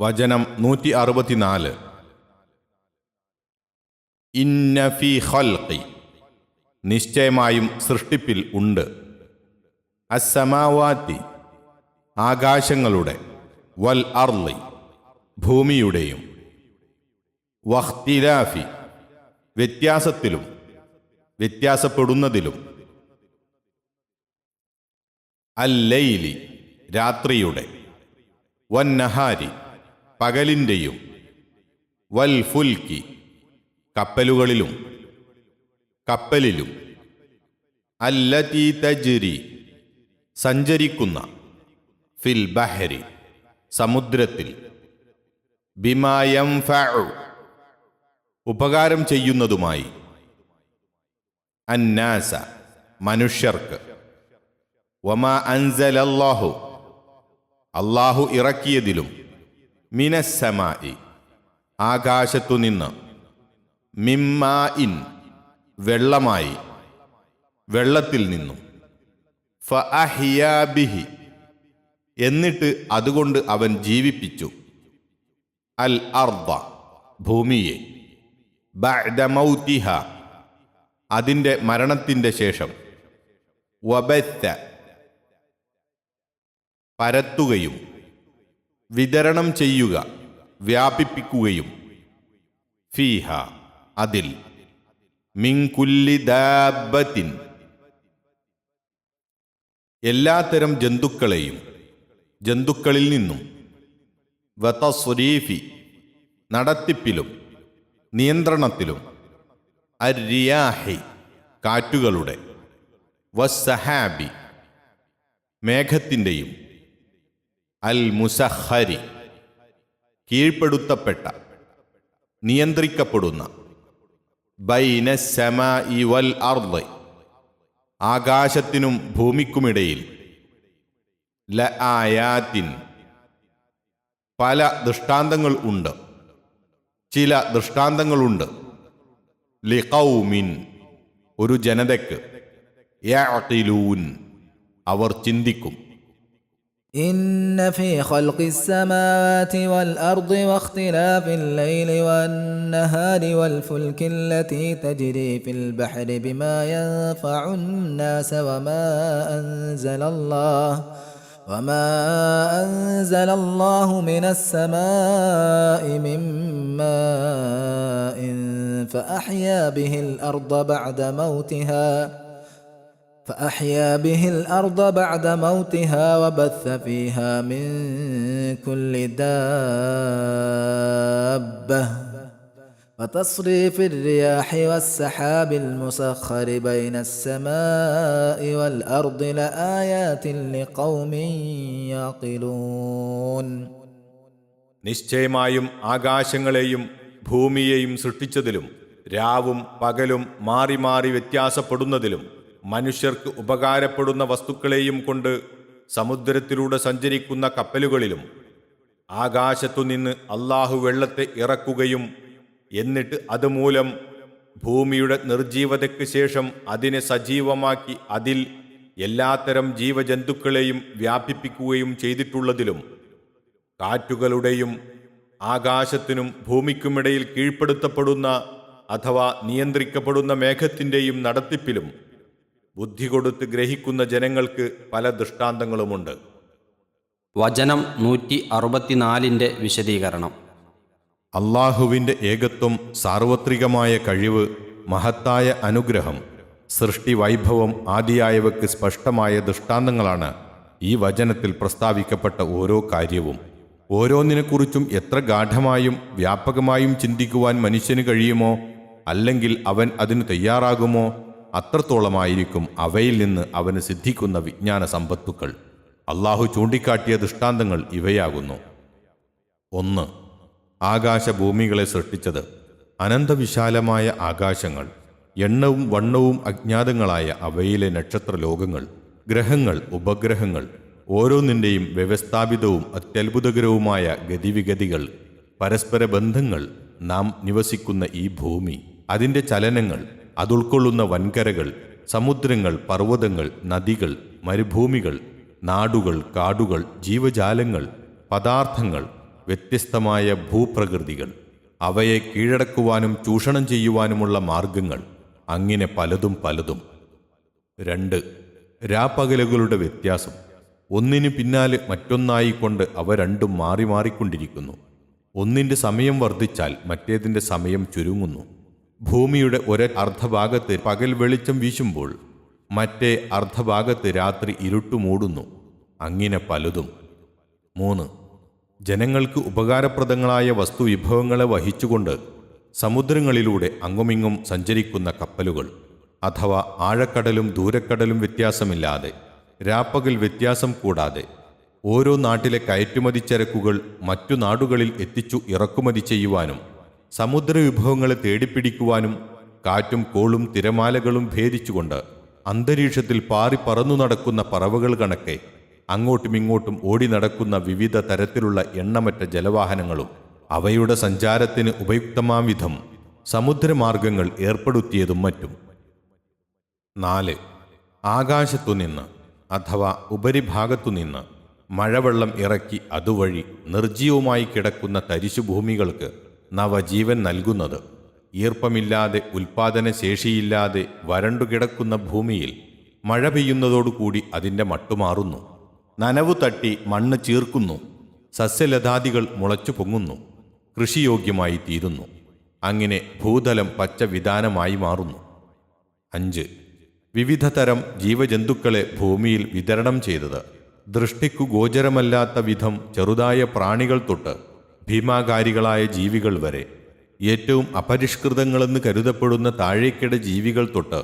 വചനം നൂറ്റി അറുപത്തിനാല് നിശ്ചയമായും സൃഷ്ടിപ്പിൽ ഉണ്ട്. അസമാവാത്തി ആകാശങ്ങളുടെ വൽ അർളി ഭൂമിയുടെയും. വഖ്തിലാഫി വ്യത്യാസത്തിലും വ്യത്യാസപ്പെടുന്നതിലും. അല്ലൈലി രാത്രിയുടെ. വന്നഹാരി പകലിന്റെയും വൽ ഫുൽക്കി കപ്പലുകളിലും കപ്പലിലും അല്ലതീ തജ്രി സഞ്ചരിക്കുന്ന ഫിൽ ബഹരി സമുദ്രത്തിൽ ബിമായം ഫു ഉപകാരം ചെയ്യുന്നതുമായി അന്നാസ മനുഷ്യർക്ക് വമാ അൻസലല്ലാഹു അള്ളാഹു ഇറക്കിയതിലും മിനസ്സമായി ആകാശത്തുനിന്ന് മിമ്മാ ഇൻ വെള്ളമായി. വെള്ളത്തിൽ നിന്നും. ഫഅഹിയാബിഹി എന്നിട്ട് അതുകൊണ്ട് അവൻ ജീവിപ്പിച്ചു. അൽ അർദ ഭൂമിയെ. ബഅദ മൗതിഹ അതിന്റെ മരണത്തിന്റെ ശേഷം. വബത്ത പരത്തുകയും. വിതരണം ചെയ്യുക വ്യാപിപ്പിക്കുകയും ഫീഹ അതിൽ. മിങ്കുല്ലി ദാബത്തിൻ. എല്ലാത്തരം ജന്തുക്കളെയും ജന്തുക്കളിൽ നിന്നും. വതസ്വരീഫി നടത്തിപ്പിലും നിയന്ത്രണത്തിലും. അരിയാഹി കാറ്റുകളുടെ. വസ്സഹാബി മേഘത്തിന്റെയും. അൽ മുസഹരി കീഴ്പ്പെടുത്തപ്പെട്ട നിയന്ത്രിക്കപ്പെടുന്ന ബൈന സമ വൽ അർദ് ആകാശത്തിനും ഭൂമിക്കുമിടയിൽ ല ആയാത്തിൻ പല ദൃഷ്ടാന്തങ്ങൾ ഉണ്ട് ചില ദൃഷ്ടാന്തങ്ങളുണ്ട് ലിഖൗമിൻ ഒരു ജനതയ്ക്ക് അവർ ചിന്തിക്കും. إن في خلق السماوات والأرض واختلاف الليل والنهار والفلك التي تجري في البحر بما ينفع الناس وما أنزل الله وما أنزل الله من السماء من ماء فأحيا به الأرض بعد موتها فأحيا به الأرض بعد موتها وبث فيها من كل دابة وتصريف الرياح والسحاب المسخر بين السماء والأرض لآيات لقوم يعقلون നിശ്ചയമായും ആകാശങ്ങളെയും ഭൂമിയെയും സൃഷ്ടിച്ചതിലും രാവും പകലും മാറി മാറി വ്യത്യാസപ്പെടുന്നതിലും മനുഷ്യർക്ക് ഉപകാരപ്പെടുന്ന വസ്തുക്കളെയും കൊണ്ട് സമുദ്രത്തിലൂടെ സഞ്ചരിക്കുന്ന കപ്പലുകളിലും ആകാശത്തുനിന്ന് അള്ളാഹു വെള്ളത്തെ ഇറക്കുകയും എന്നിട്ട് അതുമൂലം ഭൂമിയുടെ നിർജീവതയ്ക്ക് ശേഷം അതിനെ സജീവമാക്കി അതിൽ എല്ലാത്തരം ജീവജന്തുക്കളെയും വ്യാപിപ്പിക്കുകയും ചെയ്തിട്ടുള്ളതിലും കാറ്റുകളുടെയും ആകാശത്തിനും ഭൂമിക്കുമിടയിൽ കീഴ്പ്പെടുത്തപ്പെടുന്ന അഥവാ നിയന്ത്രിക്കപ്പെടുന്ന മേഘത്തിന്റെയും നടത്തിപ്പിലും ബുദ്ധി കൊടുത്ത് ഗ്രഹിക്കുന്ന ജനങ്ങൾക്ക് പല ദൃഷ്ടാന്തങ്ങളുമുണ്ട്. വചനം നൂറ്റി അറുപത്തിനാലിന്റെ വിശദീകരണം. അള്ളാഹുവിന്റെ ഏകത്വം സാർവത്രികമായ കഴിവ് മഹത്തായ അനുഗ്രഹം സൃഷ്ടി വൈഭവം ആദിയായവയ്ക്ക് സ്പഷ്ടമായ ദൃഷ്ടാന്തങ്ങളാണ് ഈ വചനത്തിൽ പ്രസ്താവിക്കപ്പെട്ട ഓരോ കാര്യവും. ഓരോന്നിനെക്കുറിച്ചും എത്ര ഗാഠമായും വ്യാപകമായും ചിന്തിക്കുവാൻ മനുഷ്യന് കഴിയുമോ? അല്ലെങ്കിൽ അവൻ അതിന് തയ്യാറാകുമോ? അത്രത്തോളമായിരിക്കും അവയിൽ നിന്ന് അവന് സിദ്ധിക്കുന്ന വിജ്ഞാന സമ്പത്തുക്കൾ. അള്ളാഹു ചൂണ്ടിക്കാട്ടിയ ദൃഷ്ടാന്തങ്ങൾ ഇവയാകുന്നു. ഒന്ന് ആകാശഭൂമികളെ സൃഷ്ടിച്ചത്. അനന്തവിശാലമായ ആകാശങ്ങൾ എണ്ണവും വണ്ണവും അജ്ഞാതങ്ങളായ അവയിലെ നക്ഷത്ര ലോകങ്ങൾ ഗ്രഹങ്ങൾ ഉപഗ്രഹങ്ങൾ ഓരോന്നിന്റെയും വ്യവസ്ഥാപിതവും അത്യത്ഭുതകരവുമായ ഗതിവിഗതികൾ പരസ്പര ബന്ധങ്ങൾ നാം നിവസിക്കുന്ന ഈ ഭൂമി അതിന്റെ ചലനങ്ങൾ അതുൾക്കൊള്ളുന്ന വൻകരകൾ സമുദ്രങ്ങൾ പർവതങ്ങൾ നദികൾ മരുഭൂമികൾ നാടുകൾ കാടുകൾ ജീവജാലങ്ങൾ പദാർത്ഥങ്ങൾ വ്യത്യസ്തമായ ഭൂപ്രകൃതികൾ. അവയെ കീഴടക്കുവാനും ചൂഷണം ചെയ്യുവാനുമുള്ള മാർഗങ്ങൾ അങ്ങനെ പലതും പലതും. രണ്ട് രാപ്പകലുകളുടെ വ്യത്യാസം. ഒന്നിനു പിന്നാലെ മറ്റൊന്നായിക്കൊണ്ട് അവ രണ്ടും മാറി മാറിക്കൊണ്ടിരിക്കുന്നു. ഒന്നിന്റെ സമയം വർദ്ധിച്ചാൽ മറ്റേതിന്റെ സമയം ചുരുങ്ങുന്നു. ഭൂമിയുടെ ഒരു അർദ്ധഭാഗത്ത് പകൽ വെളിച്ചം വീശുമ്പോൾ മറ്റേ അർദ്ധഭാഗത്ത് രാത്രി ഇരുട്ടു മൂടുന്നു അങ്ങനെ പലതും. മൂന്ന് ജനങ്ങൾക്ക് ഉപകാരപ്രദങ്ങളായ വസ്തുവിഭവങ്ങളെ വഹിച്ചുകൊണ്ട് സമുദ്രങ്ങളിലൂടെ അങ്ങുമിങ്ങും സഞ്ചരിക്കുന്ന കപ്പലുകൾ അഥവാ ആഴക്കടലും ദൂരക്കടലും വ്യത്യാസമില്ലാതെ രാപ്പകൽ വ്യത്യാസം കൂടാതെ ഓരോ നാട്ടിലെ കയറ്റുമതി ചരക്കുകൾ മറ്റു നാടുകളിൽ എത്തിച്ചു ഇറക്കുമതി ചെയ്യുവാനും സമുദ്രവിഭവങ്ങളെ തേടിപ്പിടിക്കുവാനും കാറ്റും കോളും തിരമാലകളും ഭേദിച്ചുകൊണ്ട് അന്തരീക്ഷത്തിൽ പാറി പറന്നു നടക്കുന്ന പറവകൾ കണക്കെ അങ്ങോട്ടും ഇങ്ങോട്ടും ഓടി നടക്കുന്ന വിവിധ തരത്തിലുള്ള എണ്ണമറ്റ ജലവാഹനങ്ങളും അവയുടെ സഞ്ചാരത്തിന് ഉപയുക്തമാം വിധം സമുദ്രമാർഗങ്ങൾ ഏർപ്പെടുത്തിയതും മറ്റും. നാല്. ആകാശത്തുനിന്ന് അഥവാ ഉപരിഭാഗത്തുനിന്ന് മഴവെള്ളം ഇറക്കി അതുവഴി നിർജീവമായി കിടക്കുന്ന തരിശുഭൂമികൾക്ക് നവജീവൻ നൽകുന്നത്. ഈർപ്പമില്ലാതെ ഉൽപാദനശേഷിയില്ലാതെ വരണ്ടുകിടക്കുന്ന ഭൂമിയിൽ മഴ പെയ്യുന്നതോടുകൂടി അതിന്റെ മട്ടുമാറുന്നു നനവു തട്ടി മണ്ണ് ചീർക്കുന്നു. സസ്യലതാദികൾ മുളച്ചു പൊങ്ങുന്നു. കൃഷിയോഗ്യമായി തീരുന്നു. അങ്ങനെ ഭൂതലം പച്ച വിധാനമായി മാറുന്നു. അഞ്ച്. വിവിധ തരം ജീവജന്തുക്കളെ ഭൂമിയിൽ വിതരണം ചെയ്തത്. ദൃഷ്ടിക്കു ഗോചരമല്ലാത്ത വിധം ചെറുതായ പ്രാണികൾ തൊട്ട് ഭീമാകാരികളായ ജീവികൾ വരെ. ഏറ്റവും അപരിഷ്കൃതങ്ങളെന്ന് കരുതപ്പെടുന്ന താഴേക്കിട ജീവികൾ തൊട്ട്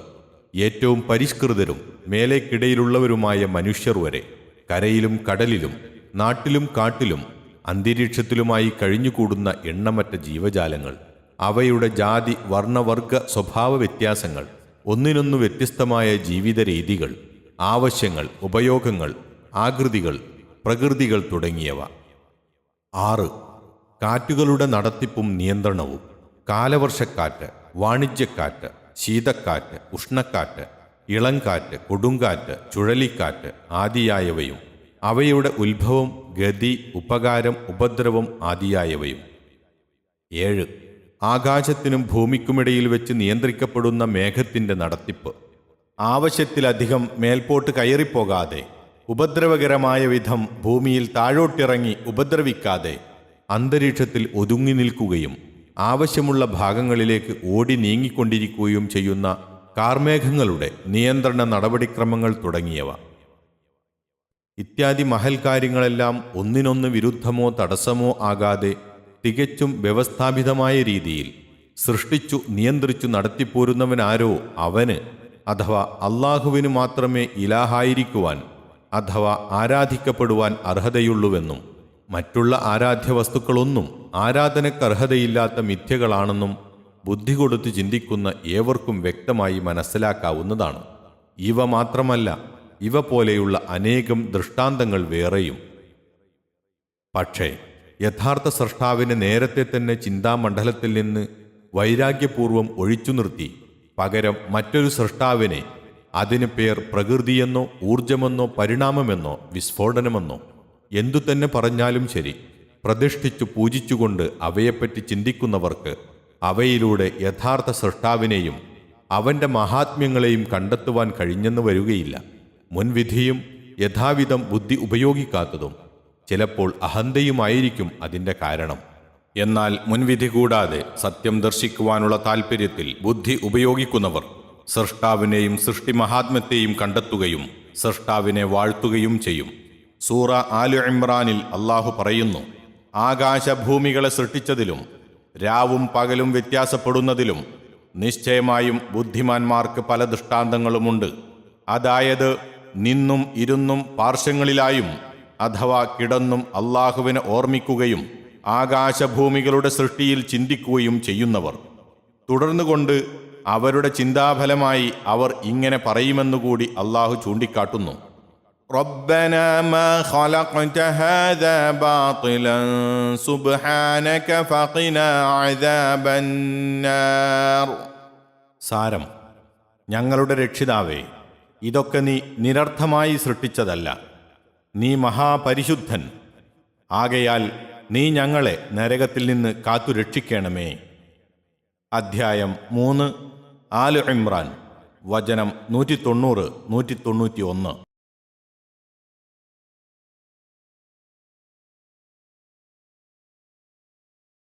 ഏറ്റവും പരിഷ്കൃതരും മേലേക്കിടയിലുള്ളവരുമായ മനുഷ്യർ വരെ. കരയിലും കടലിലും നാട്ടിലും കാട്ടിലും അന്തരീക്ഷത്തിലുമായി കഴിഞ്ഞുകൂടുന്ന എണ്ണമറ്റ ജീവജാലങ്ങൾ. അവയുടെ ജാതി വർണവർഗ സ്വഭാവ വ്യത്യാസങ്ങൾ ഒന്നിനൊന്നു വ്യത്യസ്തമായ ജീവിത രീതികൾ ആവശ്യങ്ങൾ ഉപയോഗങ്ങൾ ആകൃതികൾ പ്രകൃതികൾ തുടങ്ങിയവ. ആറ്. കാറ്റുകളുടെ നടത്തിപ്പും നിയന്ത്രണവും കാലവർഷക്കാറ്റ് വാണിജ്യക്കാറ്റ് ശീതക്കാറ്റ് ഉഷ്ണക്കാറ്റ് ഇളങ്കാറ്റ് കൊടുങ്കാറ്റ് ചുഴലിക്കാറ്റ് ആദിയായവയും അവയുടെ ഉത്ഭവം ഗതി ഉപകാരം ഉപദ്രവം ആദിയായവയും. ഏഴ്. ആകാശത്തിനും ഭൂമിക്കുമിടയിൽ വെച്ച് നിയന്ത്രിക്കപ്പെടുന്ന മേഘത്തിന്റെ നടത്തിപ്പ്. ആവശ്യത്തിലധികം മേൽപോട്ട് കയറിപ്പോകാതെ ഉപദ്രവകരമായ വിധം ഭൂമിയിൽ താഴോട്ടിറങ്ങി ഉപദ്രവിക്കാതെ അന്തരീക്ഷത്തിൽ ഒതുങ്ങി നിൽക്കുകയും ആവശ്യമുള്ള ഭാഗങ്ങളിലേക്ക് ഓടി നീങ്ങിക്കൊണ്ടിരിക്കുകയും ചെയ്യുന്ന കാർമേഘങ്ങളുടെ നിയന്ത്രണ നടപടിക്രമങ്ങൾ തുടങ്ങിയവ. ഇത്യാദി മഹൽ കാര്യങ്ങളെല്ലാം ഒന്നിനൊന്ന് വിരുദ്ധമോ തടസ്സമോ ആകാതെ തികച്ചും വ്യവസ്ഥാപിതമായ രീതിയിൽ സൃഷ്ടിച്ചു നിയന്ത്രിച്ചു നടത്തിപ്പോരുന്നവനാരോ അവന് അഥവാ അള്ളാഹുവിന് മാത്രമേ ഇലാഹായിരിക്കുവാൻ അഥവാ ആരാധിക്കപ്പെടുവാൻ അർഹതയുള്ളൂവെന്നും മറ്റുള്ള ആരാധ്യ വസ്തുക്കളൊന്നും ആരാധനക്കർഹതയില്ലാത്ത മിഥ്യകളാണെന്നും ബുദ്ധി കൊടുത്ത് ചിന്തിക്കുന്ന ഏവർക്കും വ്യക്തമായി മനസ്സിലാക്കാവുന്നതാണ്. ഇവ മാത്രമല്ല ഇവ പോലെയുള്ള അനേകം ദൃഷ്ടാന്തങ്ങൾ വേറെയും. പക്ഷേ യഥാർത്ഥ സൃഷ്ടാവിനെ നേരത്തെ തന്നെ ചിന്താമണ്ഡലത്തിൽ നിന്ന് വൈരാഗ്യപൂർവം ഒഴിച്ചു നിർത്തി. പകരം മറ്റൊരു സൃഷ്ടാവിനെ അതിന് പേർ പ്രകൃതിയെന്നോ ഊർജമെന്നോ പരിണാമമെന്നോ വിസ്ഫോടനമെന്നോ എന്തു തന്നെ പറഞ്ഞാലും ശരി. പ്രതിഷ്ഠിച്ചു പൂജിച്ചുകൊണ്ട് അവയെപ്പറ്റി ചിന്തിക്കുന്നവർക്ക് അവയിലൂടെ യഥാർത്ഥ സൃഷ്ടാവിനെയും അവന്റെ മഹാത്മ്യങ്ങളെയും കണ്ടെത്തുവാൻ കഴിഞ്ഞെന്ന് വരികയില്ല. മുൻവിധിയും യഥാവിധം ബുദ്ധി ഉപയോഗിക്കാത്തതും ചിലപ്പോൾ അഹന്തയുമായിരിക്കും അതിന്റെ കാരണം. എന്നാൽ മുൻവിധി കൂടാതെ സത്യം ദർശിക്കുവാനുള്ള താൽപ്പര്യത്തിൽ ബുദ്ധി ഉപയോഗിക്കുന്നവർ സൃഷ്ടാവിനെയും സൃഷ്ടി മഹാത്മ്യത്തെയും കണ്ടെത്തുകയും സൃഷ്ടാവിനെ വാഴ്ത്തുകയും ചെയ്യും. സൂറ ആലു ഇമ്രാനിൽ അള്ളാഹു പറയുന്നു ആകാശഭൂമികളെ സൃഷ്ടിച്ചതിലും രാവും പകലും വ്യത്യാസപ്പെടുന്നതിലും നിശ്ചയമായും ബുദ്ധിമാന്മാർക്ക് പല ദൃഷ്ടാന്തങ്ങളുമുണ്ട്. അതായത് നിന്നും ഇരുന്നും പാർശ്വങ്ങളിലായും അഥവാ കിടന്നും അള്ളാഹുവിനെ ഓർമ്മിക്കുകയും ആകാശഭൂമികളുടെ സൃഷ്ടിയിൽ ചിന്തിക്കുകയും ചെയ്യുന്നവർ. തുടർന്നുകൊണ്ട് അവരുടെ ചിന്താഫലമായി അവർ ഇങ്ങനെ പറയുമെന്നുകൂടി അള്ളാഹു ചൂണ്ടിക്കാട്ടുന്നു. ربنا ما خلقت هذا باطلا سبحانك فقنا عذاب النار സാരം ഞങ്ങളുടെ രക്ഷിതാവേ ഇതൊക്കെ നീ നിരർത്ഥമായി സൃഷ്ടിച്ചതല്ല നീ മഹാപരിശുദ്ധൻ ആകയാൽ നീ ഞങ്ങളെ നരകത്തിൽ നിന്ന് കാത്തു രക്ഷിക്കണമേ അധ്യായം മൂന്ന് ആല് ഇമ്രാൻ വചനം നൂറ്റി തൊണ്ണൂറ് നൂറ്റി തൊണ്ണൂറ്റി ഒന്ന്